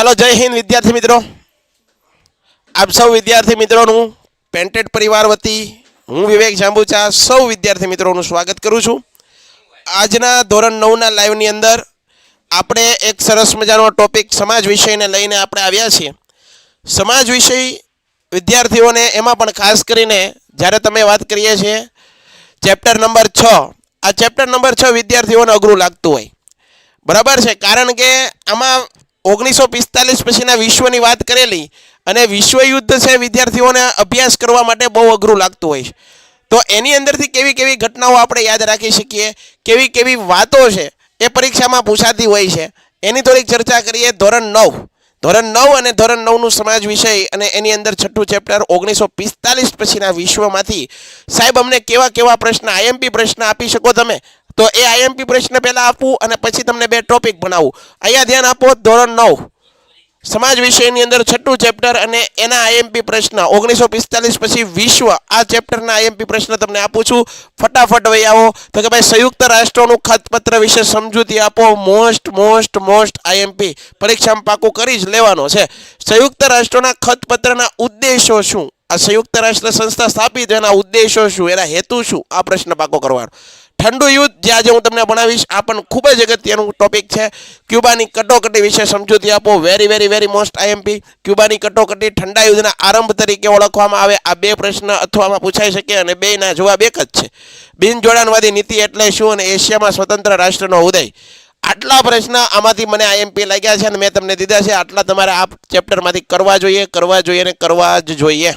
ચાલો જય હિન્દ વિદ્યાર્થી મિત્રો. આપ સૌ વિદ્યાર્થી મિત્રોનું પેન્ટેડ પરિવાર વતી હું વિવેક જાંબુચા સૌ વિદ્યાર્થી મિત્રોનું સ્વાગત કરું છું. આજના ધોરણ નવના લાઈવની અંદર આપણે એક સરસ મજાનો ટોપિક સમાજ વિષયને લઈને આપણે આવ્યા છીએ. સમાજ વિષય વિદ્યાર્થીઓને એમાં પણ ખાસ કરીને જ્યારે તમે વાત કરીએ છીએ ચેપ્ટર નંબર છ, આ ચેપ્ટર નંબર છ વિદ્યાર્થીઓને અઘરું લાગતું હોય. બરાબર છે? કારણ કે આમાં ઓગણીસો પિસ્તાલીસ પછીના વિશ્વની વાત કરેલી અને વિશ્વયુદ્ધ છે, વિદ્યાર્થીઓને અભ્યાસ કરવા માટે બહુ અઘરું લાગતું હોય છે. તો એની અંદરથી કેવી કેવી ઘટનાઓ આપણે યાદ રાખી શકીએ? કેવી કેવી વાતો છે એ પરીક્ષામાં પૂછાતી હોય છે. એની થોડીક ચર્ચા કરીએ. ધોરણ નવ. ધોરણ નવ અને ધોરણ નવનું સમાજ વિષય અને એની અંદર છઠ્ઠું ચેપ્ટર ઓગણીસો પિસ્તાલીસ પછીના વિશ્વમાંથી. સાહેબ, અમને કેવા કેવા પ્રશ્ન આઈએમપી પ્રશ્ન આપી શકો તમે? તો એ આઈએમપી પ્રશ્ન પહેલાં આપું અને પછી તમને બે ટોપિક ભણાવું અહીંયા ધ્યાન આપો, ધોરણ નવ. સમાજ વિષયની અંદર છઠ્ઠું ચેપ્ટર અને એના આઈએમપી પ્રશ્ન. ઓગણીસો પિસ્તાલીસ પછી વિશ્વ. આ ચેપ્ટરના આઈએમપી પ્રશ્ન તમને આપું છું. ફટાફટ વહી આવો. તો કે ભાઈ, સંયુક્ત રાષ્ટ્રોનું ખતપત્ર વિશે સમજૂતી આપો. મોસ્ટ મોસ્ટ મોસ્ટ આઈએમપી પરીક્ષામાં પાકું કરી જ લેવાનો છે. સંયુક્ત રાષ્ટ્રોના ખતપત્રના ઉદ્દેશો શું? આ સંયુક્ત રાષ્ટ્ર સંસ્થા સ્થાપિત એના ઉદ્દેશો શું? એના હેતુ શું? આ પ્રશ્ન પાકો કરવાનો. ઠંડુ યુદ્ધ જે આજે હું તમને ભણાવીશ, આ પણ ખૂબ જ અગત્યનું ટોપિક છે. ક્યુબાની કટોકટી વિશે સમજૂતી આપો. Very very very most IMP ક્યુબાની કટોકટી ઠંડા યુદ્ધના આરંભ તરીકે ઓળખવામાં આવે. આ બે પ્રશ્ન અથવામાં પૂછાઈ શકે અને બેના જવાબ એક જ છે. બિનજોડાણવાદી નીતિ એટલે શું અને એશિયામાં સ્વતંત્ર રાષ્ટ્રનો ઉદય? આટલા પ્રશ્ન આમાંથી મને આઈએમપી લાગ્યા છે અને મેં તમને દીધા છે. આટલા તમારે આ ચેપ્ટરમાંથી કરવા જોઈએ કરવા જોઈએ અને કરવા જ જોઈએ.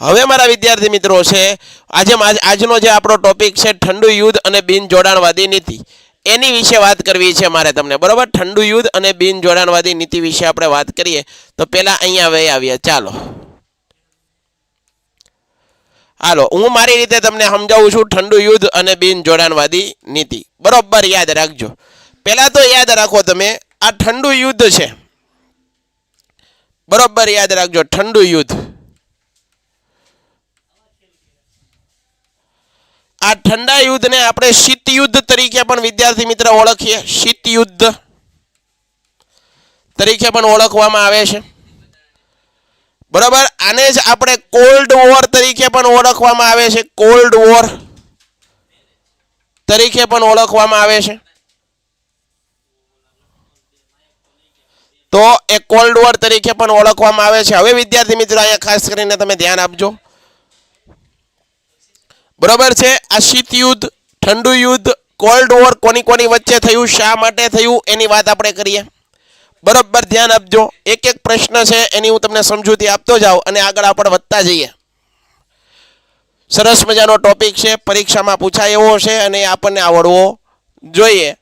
હવે મારા વિદ્યાર્થી મિત્રો છે, આજે આજનો જે આપણો ટોપિક છે, ઠંડુ યુદ્ધ અને બિન જોડાણવાદી નીતિ. એની વિશે વાત કરવી છે મારે તમને, બરાબર? ઠંડુ યુદ્ધ અને બિન જોડાણવાદી નીતિ વિશે આપણે વાત કરીએ, તો પહેલાં અહીંયા વહી આવીએ. ચાલો. હાલો, હું મારી રીતે તમને સમજાવું છું ઠંડુ યુદ્ધ અને બિન જોડાણવાદી નીતિ. બરોબર, યાદ રાખજો. પહેલાં તો યાદ રાખો તમે, આ ઠંડુ યુદ્ધ છે. બરોબર, યાદ રાખજો, ઠંડુ યુદ્ધ. આ ઠંડા યુદ્ધને આપણે શીત યુદ્ધ તરીકે પણ વિદ્યાર્થી મિત્ર ઓળખીએ. શીત યુદ્ધ તરીકે પણ ઓળખવામાં આવે છે. બરાબર? આને જ આપણે કોલ્ડ વોર તરીકે પણ ઓળખવામાં આવે છે. કોલ્ડ વોર તરીકે પણ ઓળખવામાં આવે છે. તો એ કોલ્ડ વોર તરીકે પણ ઓળખવામાં આવે છે. હવે વિદ્યાર્થી મિત્રો, અહીંયા ખાસ કરીને તમે ધ્યાન આપજો. બરોબર છે? આ શીત યુદ્ધ, ઠંડુ યુદ્ધ, કોલ્ડ વોર કોની કોની વચ્ચે થયું, શા માટે થયું, એની વાત આપણે કરીએ. બરોબર, ધ્યાન આપજો. એક એક પ્રશ્ન છે, એની હું તમને સમજૂતી આપતો જાઉં અને આગળ આપણે વધતા જઈએ. સરસ મજાનો ટોપિક છે, પરીક્ષામાં પૂછાય એવો છે અને આપણને આવડવો જોઈએ.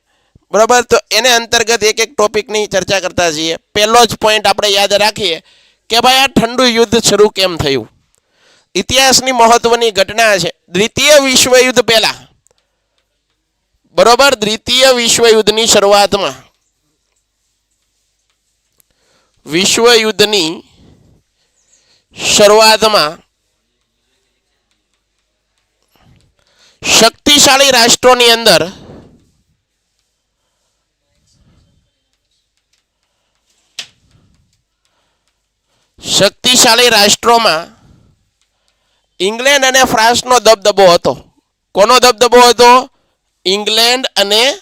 બરાબર, તો એને અંતર્ગત એક એક ટોપિકની ચર્ચા કરતા જઈએ. પહેલો જ પોઈન્ટ આપણે યાદ રાખીએ કે ભાઈ, આ ઠંડુ યુદ્ધ શરૂ કેમ થયું? ઇતિહાસની મહત્વની ઘટના છે. દ્વિતીય વિશ્વયુદ્ધ પહેલા. બરોબર? દ્વિતીય વિશ્વયુદ્ધની શરૂઆતમાં. વિશ્વયુદ્ધની શરૂઆતમાં શક્તિશાળી રાષ્ટ્રોની અંદર શક્તિશાળી રાષ્ટ્રોમાં ઇંગ્લેન્ડ અને ફ્રાન્સનો દબદબો હતો. કોનો દબદબો હતો? ઇંગ્લેન્ડ અને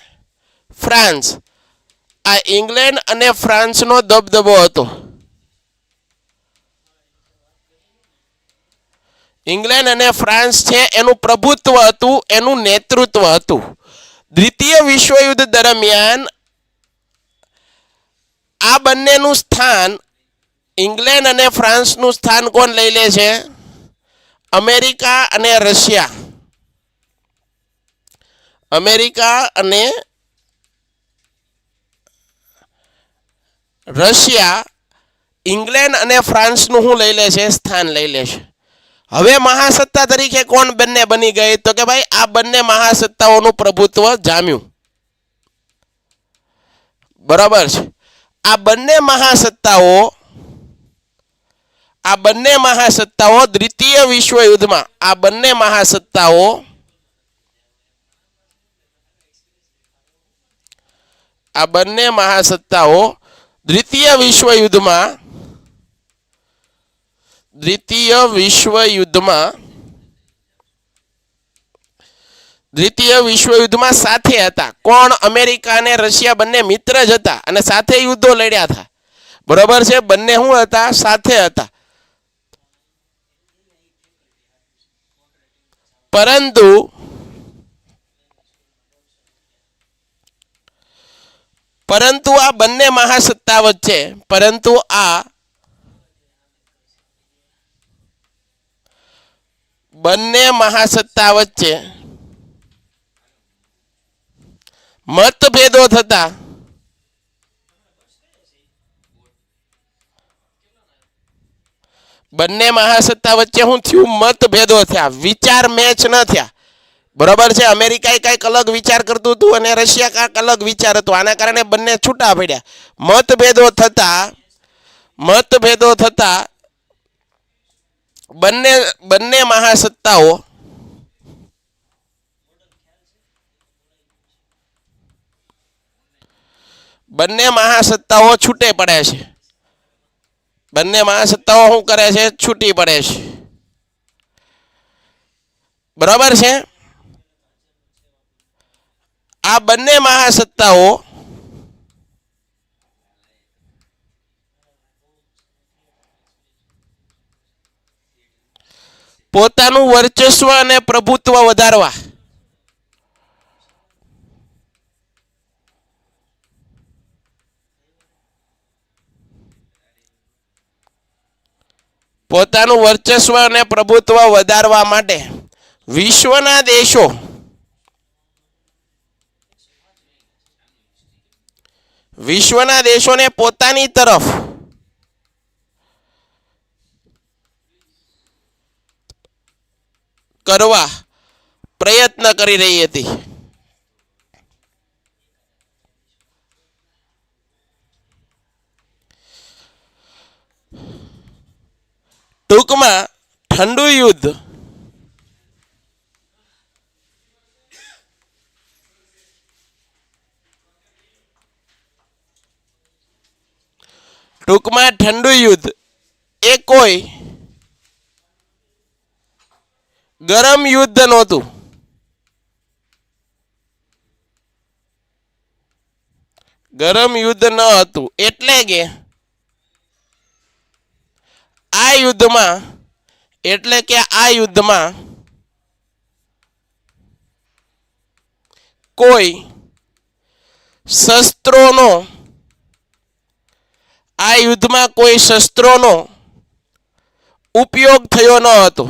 ફ્રાન્સ આ ઇંગ્લેન્ડ અને ફ્રાન્સનો દબદબો હતો. ઇંગ્લેન્ડ અને ફ્રાન્સ છે, એનું પ્રભુત્વ હતું, એનું નેતૃત્વ હતું. દ્વિતીય વિશ્વયુદ્ધ દરમિયાન આ બંનેનું સ્થાન ઇંગ્લેન્ડ અને ફ્રાન્સનું સ્થાન કોણ લઈ લે છે? અમેરિકા અને રશિયા. અમેરિકા અને રશિયા ઇંગ્લેન્ડ અને ફ્રાન્સનું શું લઈ લે છે, સ્થાન લઈ લે છે. હવે મહાસત્તા તરીકે કોણ બંને બની ગઈ? તો કે ભાઈ, આ બંને મહાસત્તાઓનું પ્રભુત્વ જામ્યું. બરાબર છે. આ બંને મહાસત્તાઓ આ બંને મહાસત્તાઓ દ્વિતીય વિશ્વયુદ્ધમાં. આ બંને મહાસત્તાઓ આ બંને મહાસત્તાઓ દ્વિતીય વિશ્વયુદ્ધમાં દ્વિતીય વિશ્વયુદ્ધમાં દ્વિતીય વિશ્વયુદ્ધમાં સાથે હતા. કોણ? અમેરિકા અને રશિયા બંને મિત્ર જ હતા અને સાથે યુદ્ધો લડ્યા હતા. બરોબર છે? બંને શું હતા? સાથે હતા. પરંતુ પરંતુ આ બંને મહાસત્તા વચ્ચે પરંતુ આ બંને મહાસત્તા વચ્ચે મતભેદો થતા બંને મહાસત્તા વચ્ચે શું થયું મતભેદો થયા, વિચાર મેચ ન થયા. બરોબર છે? અમેરિકાએ કંઈક અલગ વિચાર કરતું હતું અને રશિયા કાંઈક અલગ વિચાર હતો. આના કારણે બંને છૂટા પડ્યા. મતભેદો થતા મતભેદો થતા બંને બંને મહાસત્તાઓ બંને મહાસત્તાઓ છૂટે પડે છે. બંને મહાસત્તાઓ શું કરે છે? છૂટી પડે છે. બરાબર છે? આ બંને મહાસત્તાઓ પોતાનું વર્ચસ્વ અને પ્રભુત્વ વધારવા. પોતાનું વર્ચસ્વ અને પ્રભુત્વ વધારવા માટે વિશ્વના દેશો વિશ્વના દેશોને પોતાની તરફ કરવા પ્રયત્ન કરી રહી હતી. ટૂંકમાં ઠંડુ યુદ્ધ. ટૂંકમાં ઠંડુ યુદ્ધ એ કોઈ ગરમ યુદ્ધ નહોતું. ગરમ યુદ્ધ ન હતું. એટલે કે આ યુદ્ધમાં, એટલે કે આ યુદ્ધમાં કોઈ શસ્ત્રોનો, આ યુદ્ધમાં કોઈ શસ્ત્રોનો ઉપયોગ થયો ન હતો.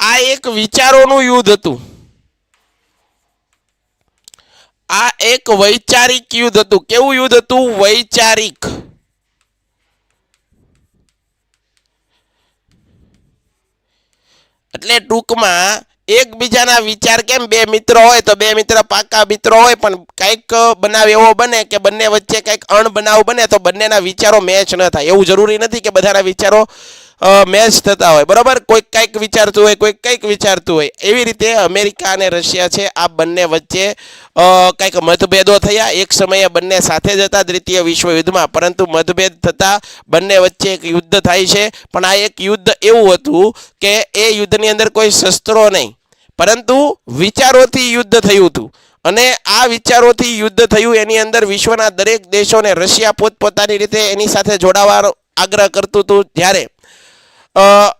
આ એક વિચારોનું યુદ્ધ હતું. આ એક વૈચારિક યુદ્ધ હતું. કેવું યુદ્ધ હતું? વૈચારિક. એટલે ટૂંકમાં એકબીજાના વિચાર કેમ? બે મિત્રો હોય તો બે મિત્ર પાકા મિત્રો હોય, પણ કંઈક બનાવ એવો બને કે બંને વચ્ચે કંઈક અણબનાવ બને તો બંનેના વિચારો મેચ ન થાય. એવું જરૂરી નથી કે બધાના વિચારો મેચ થતા હોય. બરાબર? કોઈક કંઈક વિચારતું હોય, કોઈક કંઈક વિચારતું હોય. એવી રીતે અમેરિકા અને રશિયા છે, આ બંને વચ્ચે કંઈક મતભેદો થયા. એક સમયે બંને સાથે જ હતા દ્વિતીય વિશ્વયુદ્ધમાં. પરંતુ મતભેદ થતાં બંને વચ્ચે એક યુદ્ધ થાય છે. પણ આ એક યુદ્ધ એવું હતું કે એ યુદ્ધની અંદર કોઈ શસ્ત્રો નહીં. પરંતુ વિચારોથી યુદ્ધ થયું હતું. અને આ વિચારોથી યુદ્ધ થયું. એની અંદર વિશ્વના દરેક દેશોને રશિયા પોતપોતાની રીતે એની સાથે જોડાવાનો આગ્રહ કરતું હતું. જ્યારે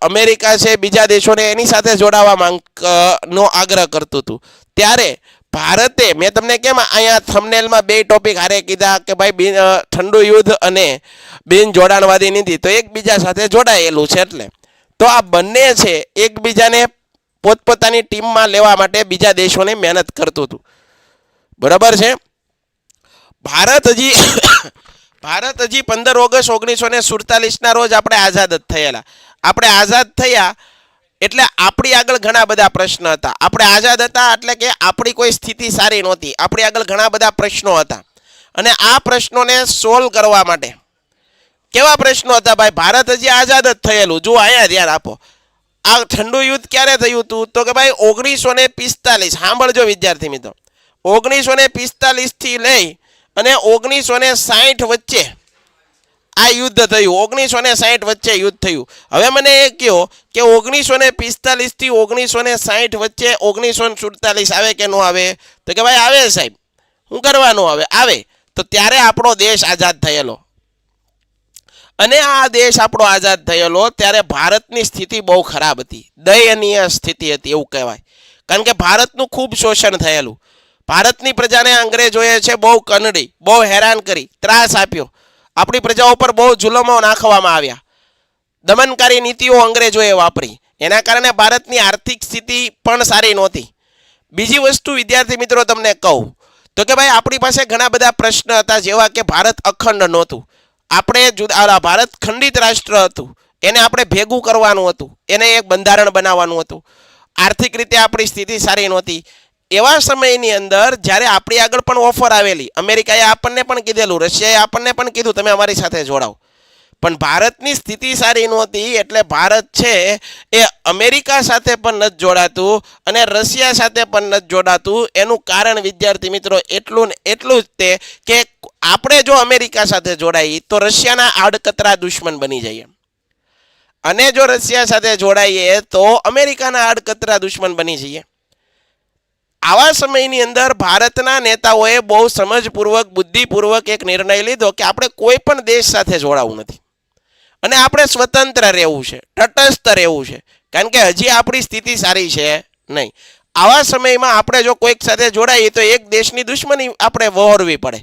અમેરિકા છે, બીજા દેશોને એની સાથે જોડાવા માંગ નો આગ્રહ કરતું હતું ત્યારે ભારતે, મેં તમને કેમ અહીંયા થમનેલમાં બે ટોપિક હારે કીધા કે ભાઈ બિન ઠંડુ યુદ્ધ અને બિન જોડાણવાદી નીતિ, તો એકબીજા સાથે જોડાયેલું છે એટલે. તો આ બંને છે, એકબીજાને પોતપોતાની ટીમમાં લેવા માટે બીજા દેશોને મહેનત કરતું હતું બરાબર છે? ભારત હજી ભારત હજી પંદર ઓગસ્ટ ઓગણીસો ને સુડતાલીસના રોજ આપણે આઝાદ જ થયેલા. આપણે આઝાદ થયા એટલે આપણી આગળ ઘણા બધા પ્રશ્ન હતા. આપણે આઝાદ હતા એટલે કે આપણી કોઈ સ્થિતિ સારી નહોતી. આપણી આગળ ઘણા બધા પ્રશ્નો હતા. અને આ પ્રશ્નોને સોલ્વ કરવા માટે કેવા પ્રશ્નો હતા ભાઈ? ભારત હજી આઝાદ જ થયેલું. જુઓ અહીંયા ધ્યાન આપો. આ ઠંડુ યુદ્ધ ક્યારે થયું હતું? તો કે ભાઈ ઓગણીસો ને પિસ્તાલીસ. સાંભળજો વિદ્યાર્થી મિત્રો. ઓગણીસો ને પિસ્તાલીસથી લઈ અને ઓગણીસો ને સાહીઠ વચ્ચે આ યુદ્ધ થયું. ઓગણીસો ને સાહીઠ વચ્ચે યુદ્ધ થયું. હવે મને એ કહો કે ઓગણીસો ને પિસ્તાલીસથી ઓગણીસો ને સાહીઠ વચ્ચે ઓગણીસો ને સુડતાલીસ આવે કે ન આવે? તો કે ભાઈ આવે સાહેબ. શું કરવાનું આવે? આવે. તો ત્યારે આપણો દેશ આઝાદ થયેલો. અને આ દેશ આપણો આઝાદ થયેલો ત્યારે ભારતની સ્થિતિ બહુ ખરાબ હતી. દયનીય સ્થિતિ હતી એવું કહેવાય. કારણ કે ભારતનું ખૂબ શોષણ થયેલું. ભારતની પ્રજાને અંગ્રેજોએ છે બહુ કનડી, બહુ હેરાન કરી, ત્રાસ આપ્યો. આપણી પ્રજાઓ પર બહુ જુલમો નાખવામાં આવ્યા. દમનકારી નીતિઓ અંગ્રેજોએ વાપરી. એના કારણે ભારતની આર્થિક સ્થિતિ પણ સારી નહોતી. બીજી વસ્તુ, વિદ્યાર્થી મિત્રો, તમને કહું. તો કે ભાઈ, આપણી પાસે ઘણા બધા પ્રશ્ન હતા જેવા કે ભારત અખંડ નહોતું. આપણે જુદા ભારત ખંડિત રાષ્ટ્ર હતું. એને આપણે ભેગું કરવાનું હતું. એને એક બંધારણ બનાવવાનું હતું. આર્થિક રીતે આપણી સ્થિતિ સારી નહોતી. એવા સમયની અંદર જ્યારે આપણી આગળ પણ ઓફર આવેલી, અમેરિકાએ આપણને પણ કીધેલું, રશિયાએ આપણને પણ કીધું, તમે અમારી સાથે જોડાઓ. પણ ભારતની સ્થિતિ સારી નહોતી, એટલે ભારત છે એ અમેરિકા સાથે પણ નથી જોડાતું અને રશિયા સાથે પણ નથી જોડાતું. એનું કારણ, વિદ્યાર્થી મિત્રો, એટલું ને એટલું જ તે કે આપણે જો અમેરિકા સાથે જોડાઈએ તો રશિયાના આડકતરા દુશ્મન બની જઈએ. અને જો રશિયા સાથે જોડાઈએ, તો અમેરિકાના આડકતરા દુશ્મન બની જઈએ. આવા સમયની અંદર ભારતના નેતાઓએ બહુ સમજપૂર્વક, બુદ્ધિપૂર્વક એક નિર્ણય લીધો કે આપણે કોઈ પણ દેશ સાથે જોડાવું નથી. અને આપણે સ્વતંત્ર રહેવું છે, તટસ્થ રહેવું છે. કારણ કે હજી આપણી સ્થિતિ સારી છે નહીં. આવા સમયમાં આપણે જો કોઈક સાથે જોડાઈએ તો એક દેશની દુશ્મની આપણે વહોરવી પડે.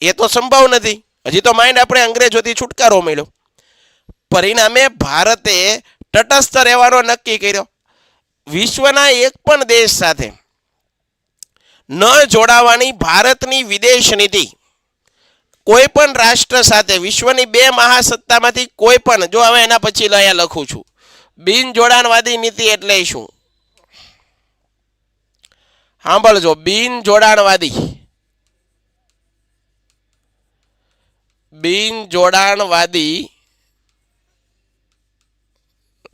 એ તો સંભવ નથી. હજી તો માઇન્ડ આપણે અંગ્રેજોથી છુટકારો મળ્યો. પરિણામે ભારતે તટસ્થ રહેવાનો નક્કી કર્યો. વિશ્વના એક પણ દેશ સાથે ન જોડાવાની ભારતની વિદેશ નીતિ. કોઈ પણ રાષ્ટ્ર સાથે વિશ્વની બે મહાસત્તામાંથી કોઈ પણ, જો હવે એના પછી અહીંયા લખું છું. બિન જોડાણવાદી નીતિ એટલે શું? સાંભળજો, બિન જોડાણવાદી. બિન જોડાણવાદી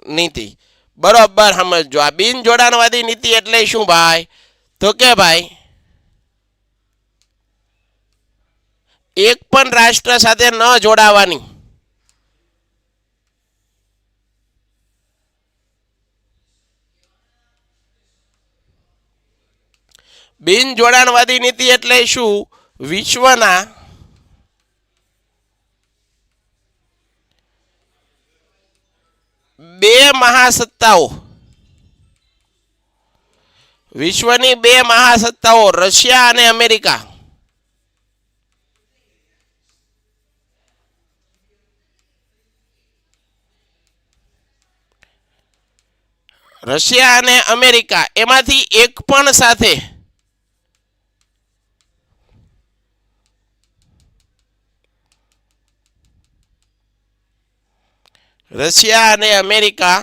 નીતિ. બરોબર, સમજજો. આ બિન જોડાણવાદી નીતિ એટલે શું ભાઈ? તો કે ભાઈ એક પણ રાષ્ટ્ર સાથે ન જોડાવાની. બિન જોડાણવાદી નીતિ એટલે શું? વિશ્વના બે મહાસત્તાઓ. વિશ્વની બે મહાસત્તાઓ, રશિયા અને અમેરિકા. રશિયા અને અમેરિકા એમાંથી એક પણ સાથે રશિયા અને અમેરિકા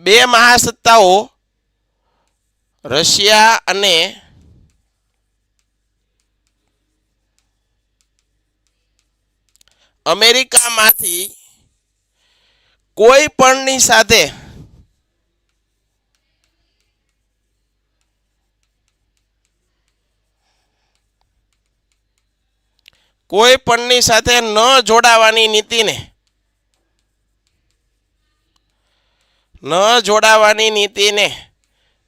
બે મહાસત્તાઓ રશિયા અને અમેરિકામાંથી કોઈ પણની સાથે કોઈ પણની સાથે ન જોડાવાની નીતિને, ન જોડાવાની નીતિને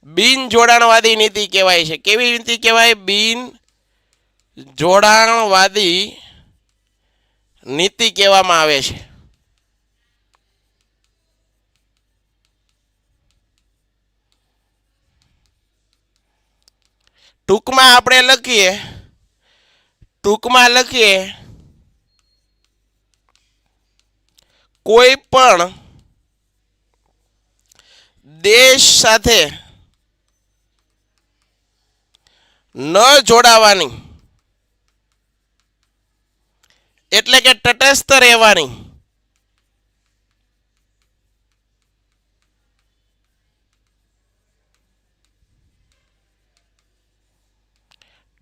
બિન જોડાણવાદી નીતિ કહેવાય છે. કેવી નીતિ કહેવાય? બિન જોડાણવાદી નીતિ કહેવામાં આવે છે. ટૂંકમાં આપણે લખીએ, ટૂંકમાં લખીએ, કોઈ પણ દેશ સાથે ન જોડાવાની. એટલે કે તટસ્થ રહેવાની.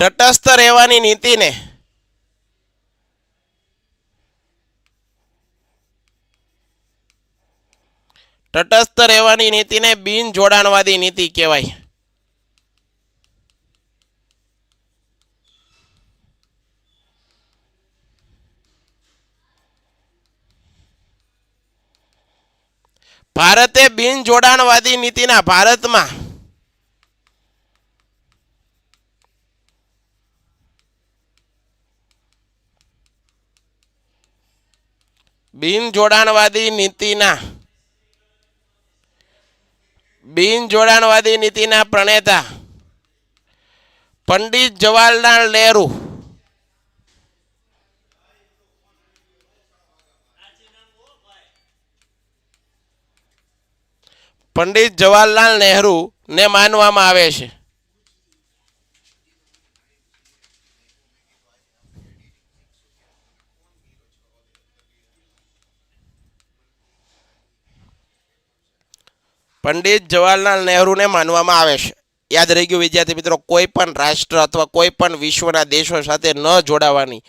તટસ્થ રહેવાની નીતિને તટસ્થ રહેવાની નીતિને બિન જોડાણવાદી નીતિ કહેવાય. ભારતે બિન જોડાણવાદી નીતિના ભારતમાં બિન જોડાણવાદી નીતિના બિન જોડાણવાદી નીતિના પ્રણેતા પંડિત જવાહરલાલ નહેરુ પંડિત જવાહરલાલ ને માનવામાં આવે છે. પંડિત જવાહરલાલ નહેરુને માનવામાં આવે છે. યાદ રહી ગયું, વિદ્યાર્થી મિત્રો, કોઈ પણ રાષ્ટ્ર અથવા કોઈ પણ વિશ્વના દેશો સાથે ન જોડાવાની,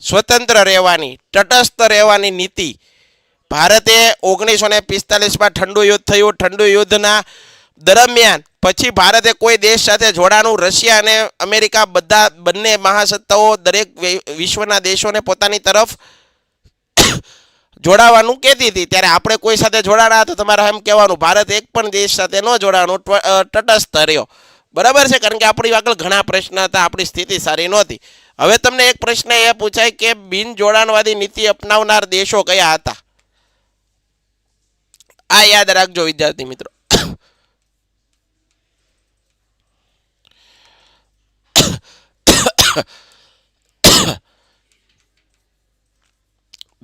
સ્વતંત્ર રહેવાની, તટસ્થ રહેવાની નીતિ ભારતે ઓગણીસો ને પિસ્તાલીસમાં ઠંડુ યુદ્ધ થયું. ઠંડુ યુદ્ધના દરમિયાન પછી ભારતે કોઈ દેશ સાથે જોડાણું, રશિયા અને અમેરિકા બધા બંને મહાસત્તાઓ દરેક વિશ્વના દેશોને પોતાની તરફ જોડાવાનું કહેતી હતી. ત્યારે આપણે કોઈ સાથે જોડાણા તો તમારે એમ કહેવાનું, ભારત એક પણ દેશ સાથે ન જોડાણું. તટસ્થ રહ્યો. બરાબર છે? કારણ કે આપણી આગળ ઘણા પ્રશ્ન હતા. આપણી સ્થિતિ સારી નહોતી. હવે તમને એક પ્રશ્ન એ પૂછાય કે બિન જોડાણવાદી નીતિ અપનાવનાર દેશો કયા હતા? આ યાદ રાખજો વિદ્યાર્થી મિત્રો.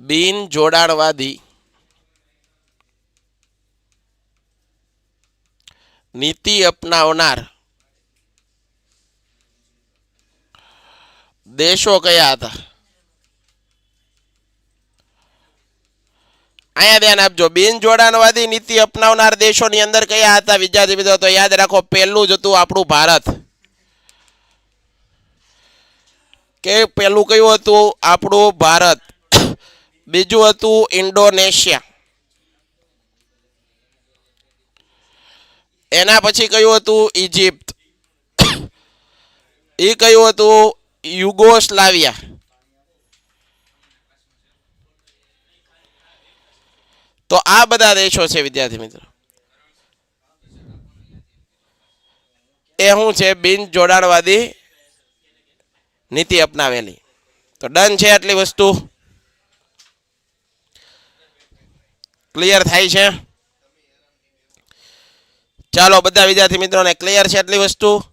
બિન જોડાણવાદી નીતિ અપનાવનાર દેશો કયા હતા? અહીંયા ધ્યાન આપજો. બિન જોડાણવાદી નીતિ અપનાવનાર દેશોની અંદર કયા હતા? વિદ્યાર્થી મિત્રો, તો યાદ રાખો, પહેલું જ હતું આપણું ભારત. કે પહેલું કયું હતું? આપણું ભારત. બીજું હતું ઇન્ડોનેશિયા. એના પછી કયું હતું? ઇજિપ્ત એ કયું હતું? યુગોસ્લાવિયા. તો આ બધા દેશો છે, વિદ્યાર્થી મિત્રો. એ શું છે, બિન જોડાણવાદી નીતિ અપનાવેલી. તો ડન છે આટલી વસ્તુ? ક્લિયર થાય છે? ચાલો, બધા વિદ્યાર્થી મિત્રોને ક્લિયર છે આટલી વસ્તુ?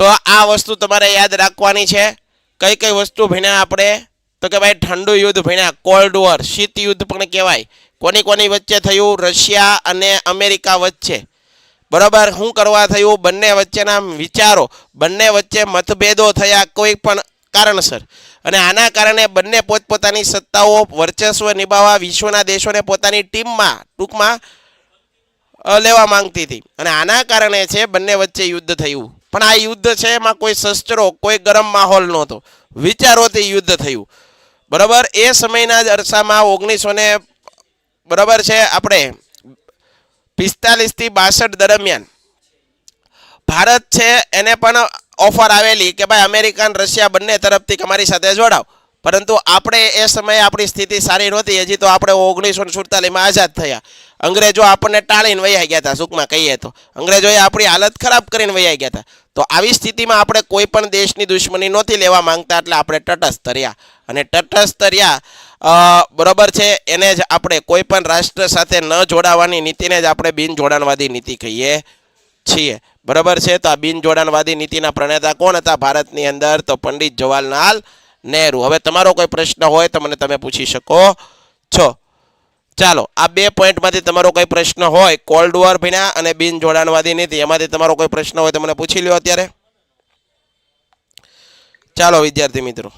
તો આ વસ્તુ તમારે યાદ રાખવાની છે. કઈ કઈ વસ્તુ ભણ્યા આપણે? તો કે ભાઈ ઠંડુ યુદ્ધ ભણ્યા કોલ્ડ વોર શીત યુદ્ધ પણ કહેવાય. કોની કોની વચ્ચે થયું? રશિયા અને અમેરિકા વચ્ચે. બરાબર? શું કરવા થયું? બંને વચ્ચેના વિચારો, બંને વચ્ચે મતભેદો થયા કોઈ પણ કારણસર. અને આના કારણે બંને પોતપોતાની સત્તાઓ વર્ચસ્વ નિભાવવા વિશ્વના દેશોને પોતાની ટીમમાં, ટૂંકમાં લેવા માંગતી હતી. અને આના કારણે છે બંને વચ્ચે યુદ્ધ થયું. પણ આ યુદ્ધ છે એમાં કોઈ શસ્ત્રો, કોઈ ગરમ માહોલ નહોતો. વિચારોથી યુદ્ધ થયું. બરાબર? એ સમયના જ અરસામાં ઓગણીસો ને બરાબર છે? આપણે પિસ્તાલીસથી બાસઠ દરમિયાન ભારત છે એને પણ ઓફર આવેલી કે ભાઈ અમેરિકાન રશિયા બંને તરફથી તમારી સાથે જોડાવ. પરંતુ આપણે એ સમયે આપણી સ્થિતિ સારી નહોતી. હજી તો આપણે ઓગણીસો સુડતાલીસમાં આઝાદ થયા. અંગ્રેજો આપણને ટાળીને વૈયા ગયા હતા સુખમાં કહીએ તો. અંગ્રેજોએ આપણી હાલત ખરાબ કરીને વૈયા ગયા હતા તો આવી સ્થિતિમાં આપણે કોઈ પણ દેશની દુશ્મની નહોતી લેવા માંગતા, એટલે આપણે તટસ્થ રહ્યા. અને તટસ્થ રહ્યા બરોબર છે, એને જ આપણે કોઈ પણ રાષ્ટ્ર સાથે ન જોડાવાની નીતિને જ આપણે બિન જોડાણવાદી નીતિ કહીએ છીએ. બરાબર છે, તો આ બિન જોડાણવાદી નીતિના પ્રણેતા કોણ હતા ભારતની અંદર? તો પંડિત જવાહરલાલ નહેરુ. હવે તમારો કોઈ પ્રશ્ન હોય તો મને તમે પૂછી શકો છો. ચાલો, આ બે પોઈન્ટમાંથી તમારો કોઈ પ્રશ્ન હોય, કોલ્ડ વોર ભીના અને બિન જોડાણવાદી નીતિ, એમાંથી તમારો કોઈ પ્રશ્ન હોય તો મને પૂછી લ્યો અત્યારે. ચાલો, વિદ્યાર્થી મિત્રો.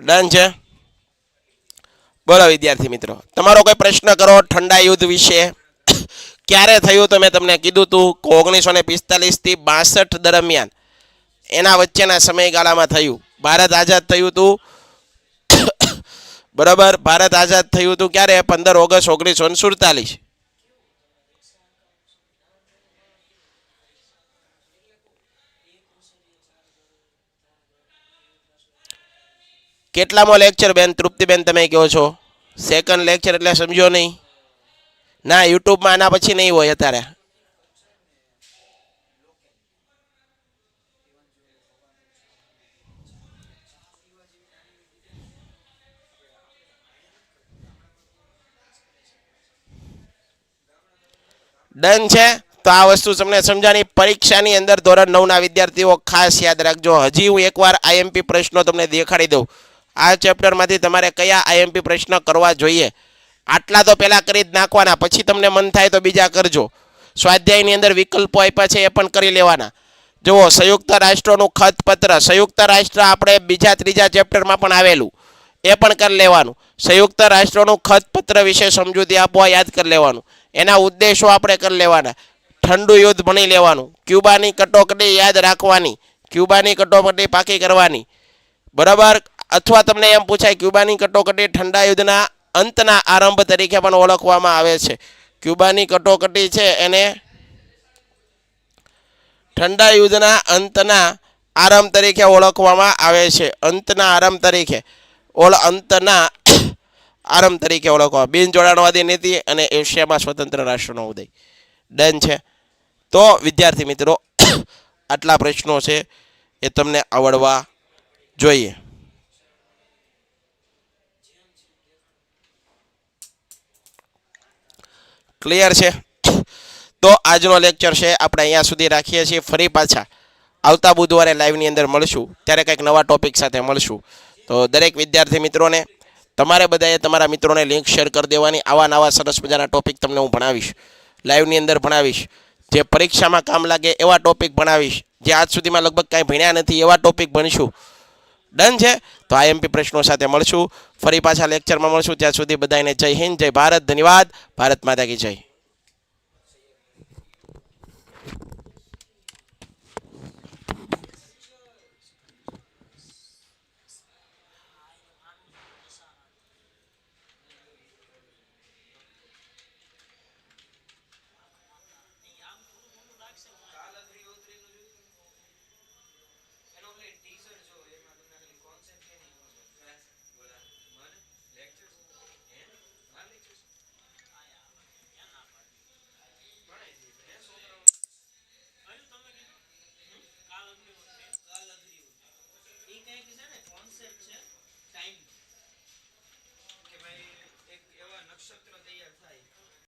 ડન છે? બોલો, વિદ્યાર્થી મિત્રો. તમારો કોઈ પ્રશ્ન કરો ઠંડા યુદ્ધ વિશે? ક્યારે થયું તો મેં તમને કીધું હતું કે ઓગણીસો ને પિસ્તાલીસથી બાસઠ દરમિયાન એના વચ્ચેના સમયગાળામાં થયું. ભારત આઝાદ થયું હતું બરાબર? ભારત આઝાદ થયું હતું ક્યારે? પંદર ઓગસ્ટ ઓગણીસો ને સુડતાલીસ. કેટલામો લેક્ચર બેન, તૃપ્તિબેન, તમે કહો છો? સેકન્ડ લેક્ચર એટલે સમજો નહીં. ના યુટ્યુબમાં આના પછી નહીં હોય અત્યારે. ડન છે? તો આ વસ્તુ તમને સમજાણી પરીક્ષાની અંદર ધોરણ નવના વિદ્યાર્થીઓ ખાસ યાદ રાખજો. હજી હું એકવાર આઈએમપી પ્રશ્નો તમને દેખાડી દઉં. આ ચેપ્ટરમાંથી તમારે કયા આઈએમપી પ્રશ્ન કરવા જોઈએ? આટલા તો પહેલાં કરી જ નાખવાના, પછી તમને મન થાય તો બીજા કરજો. સ્વાધ્યાયની અંદર વિકલ્પો આપ્યા છે એ પણ કરી લેવાના. જુઓ, સંયુક્ત રાષ્ટ્રોનું ખતપત્ર, સંયુક્ત રાષ્ટ્ર આપણે બીજા, ત્રીજા ચેપ્ટરમાં પણ આવેલું. એ પણ કરી લેવાનું. સંયુક્ત રાષ્ટ્રોનું ખતપત્ર વિશે સમજૂતી આપવા યાદ કરી લેવાનું. એના ઉદ્દેશો આપણે કરી લેવાના. ઠંડુ યુદ્ધ ભણી લેવાનું. ક્યુબાની કટોકટી યાદ રાખવાની. ક્યુબાની કટોકટી પાકી કરવાની. બરાબર? અથવા તમને એમ પૂછાય, ક્યુબાની કટોકટી ઠંડા યુદ્ધના અંતના આરંભ તરીકે પણ ઓળખવામાં આવે છે. ક્યુબાની કટોકટી છે એને ઠંડા યુદ્ધના અંતના આરંભ તરીકે ઓળખવામાં આવે છે. અંતના આરંભ તરીકે ઓલ અંતના આરંભ તરીકે ઓળખવા બિન જોડાણવાદી નીતિ અને એશિયામાં સ્વતંત્ર રાષ્ટ્રનો ઉદય. ડન છે. તો વિદ્યાર્થી મિત્રો, આટલા પ્રશ્નો છે એ તમને આવડવા જોઈએ. ક્લિયર છે? તો આજનો લેક્ચર છે, આપણે અહીંયા સુધી રાખીએ છીએ. ફરી પાછા આવતા બુધવારે લાઈવની અંદર મળશું. ત્યારે કંઈક નવા ટોપિક સાથે મળશું. તો દરેક વિદ્યાર્થી મિત્રોને, તમારે બધાએ તમારા મિત્રોને લિંક શેર કરી દેવાની. આવા નવા સરસ મજાના ટોપિક તમને હું ભણાવીશ. લાઈવની અંદર ભણાવીશ. જે પરીક્ષામાં કામ લાગે એવા ટોપિક ભણાવીશ. જે આજ સુધીમાં લગભગ કાંઈ ભણ્યા નથી એવા ટોપિક ભણીશું. ડન છે? તો આઈએમપી પ્રશ્નો સાથે મળશું. ફરી પાછા લેક્ચરમાં મળશું. ત્યાં સુધી બધાને જય હિન્દ, જય ભારત. ધન્યવાદ. ભારત માતા કી જય.